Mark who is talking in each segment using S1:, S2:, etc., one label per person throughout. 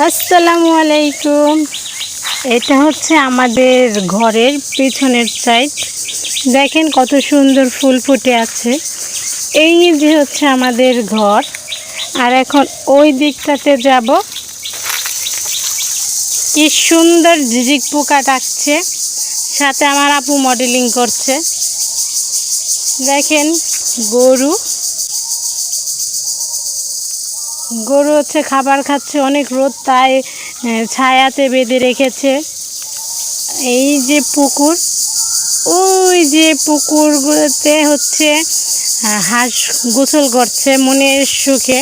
S1: আসসালামু আলাইকুম এটা হচ্ছে আমাদের ঘরের পেছনের সাইড দেখেন কত সুন্দর ফুল ফুটে আছে। এই যে হচ্ছে আমাদের ঘর। আর এখন ওই দিকটাতে যাব। কি সুন্দর ঝিঝিক পোকা ডাকছে। সাথে আমার আপু মডেলিং করছে। দেখেন গরু। গরু হচ্ছে খাবার খাচ্ছে, অনেক রোদ তাই ছায়াতে বেঁধে রেখেছে। এই যে পুকুর, ওই যে পুকুরগুলোতে হচ্ছে হাঁস গোসল করছে মনের সুখে।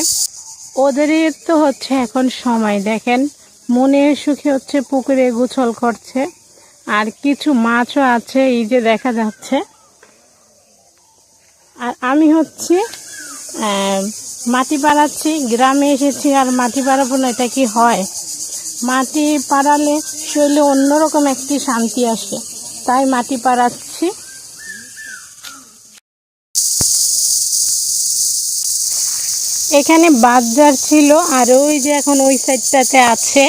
S1: ওদেরই তো হচ্ছে এখন সময়, দেখেন। মনের সুখে হচ্ছে পুকুরে গোসল করছে। আর কিছু মাছও আছে, এই যে দেখা যাচ্ছে। আর আমি হচ্ছে মাটি পাড়াচ্ছি গ্রামে এসেছি আর মাটি পাড়াবো না, এটা কি হয়? মাটি পাড়ালে শরীরে অন্যরকম একটি শান্তি আসে, তাই মাটি পাড়াচ্ছি এখানে বাজার ছিল আর ওই যে এখন ওই সাইডটাতে আছে।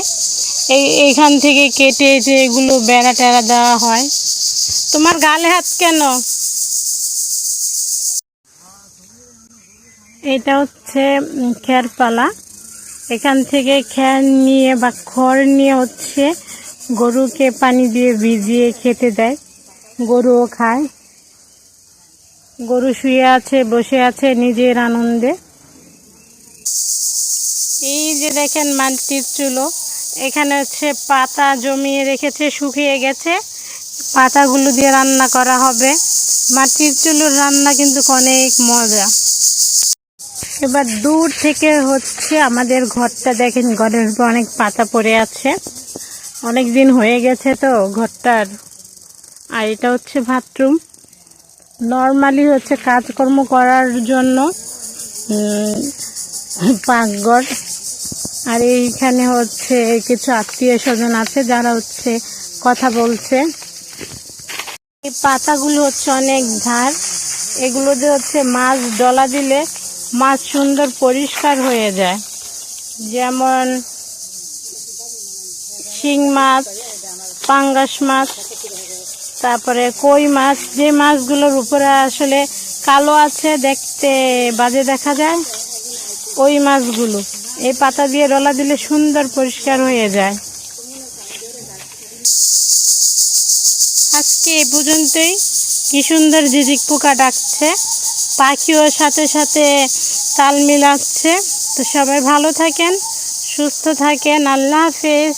S1: এই, এইখান থেকে কেটে যে এগুলো বেড়া টেড়া দেওয়া হয়। তোমার গালে হাত কেন? এটা হচ্ছে খেরপালা। এখান থেকে খ্যার নিয়ে বা খড় নিয়ে হচ্ছে গরুকে পানি দিয়ে ভিজিয়ে খেতে দেয়। গরুও খায়। গরু শুয়ে আছে, বসে আছে নিজের আনন্দে। এই যে দেখেন মাটির চুলো, এখানে হচ্ছে পাতা জমিয়ে রেখেছে, শুকিয়ে গেছে। পাতাগুলো দিয়ে রান্না করা হবে। মাটির চুলোর রান্না কিন্তু অনেক মজা। এবার দূর থেকে হচ্ছে আমাদের ঘরটা দেখেন, ঘরের উপর অনেক পাতা পড়ে আছে। অনেক দিন হয়ে গেছে তো ঘরটার। আর এটা হচ্ছে বাথরুম। নর্মালি হচ্ছে কাজকর্ম করার জন্য পাকঘর। আর এইখানে হচ্ছে কিছু আত্মীয় স্বজন আছে যারা হচ্ছে কথা বলছে। এই পাতাগুলো হচ্ছে অনেক ধার এগুলো দিয়ে হচ্ছে মাছ ডলা দিলে মাছ সুন্দর পরিষ্কার হয়ে যায়। যেমন শিং মাছ, পাঙ্গাস মাছ, তারপরে কই মাছ, যে মাছগুলোর উপরে আসলে কালো আছে দেখতে বাজে দেখা যায়, ওই মাছগুলো। এই পাতা দিয়ে রলা দিলে সুন্দর পরিষ্কার হয়ে যায়। আজকে এ পর্যন্তই। কি সুন্দর ঝিঝিক পোকা ডাকছে। পাখিও সাথে সাথে তাল মিলাচ্ছে। তো সবাই ভালো থাকেন সুস্থ থাকেন। আল্লাহ হাফেজ।